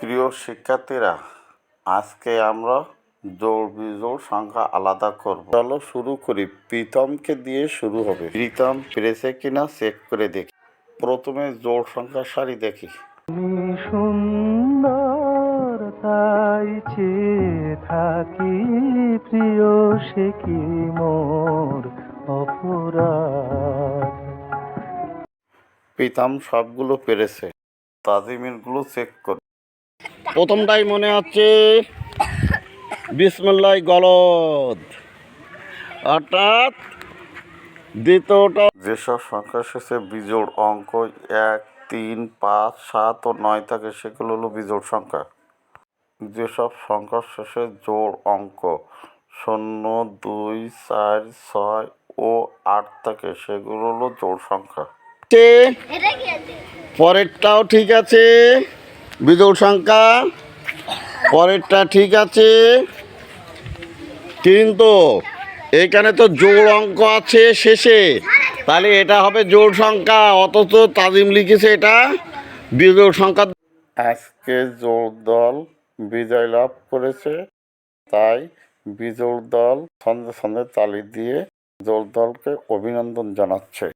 প্রিয় শিক্ষার্থীরা আজকে আমরা জোড় বিজোড় সংখ্যা আলাদা করব। চলো শুরু করি। প্রীতমকে দিয়ে শুরু হবে। প্রীতম পেরেছে কিনা চেক করে দেখি। প্রথমে জোড় সংখ্যা সারি দেখি। সুন্দর তাই চেয়ে থাকি প্রিয় সে কি মোর অপরাধ? প্রীতম সবগুলো পেরেছে। তাজিমেরগুলো চেক করে। প্রথমটাই মনে হচ্ছে বিসমুল্লাহ গলদ। অর্থাৎ দ্বিতীয়টা যেসব সংখ্যা শেষে বিজোড় অঙ্ক এক তিন পাঁচ সাত ও নয় থাকে সেগুলো হলো বিজোড় সংখ্যা। যেসব সংখ্যার শেষে জোড় অঙ্ক শূন্য দুই চার ছয় ও আট থাকে সেগুলো হলো জোড় সংখ্যা। পরেরটাও ঠিক আছে। বিজোড় সংখ্যা। পরেরটা ঠিক আছে। কিন্তু এখানে তো জোড় অঙ্ক আছে শেষে। তাহলে এটা হবে জোড় সংখ্যা। অথচ তাজিম লিখেছে এটা বিজোড় সংখ্যা। আজকে জোড় দল বিজয় লাভ করেছে। তাই বিজোড় দল ছন্দে ছন্দে তালি দিয়ে জোড় দলকে অভিনন্দন জানাচ্ছে।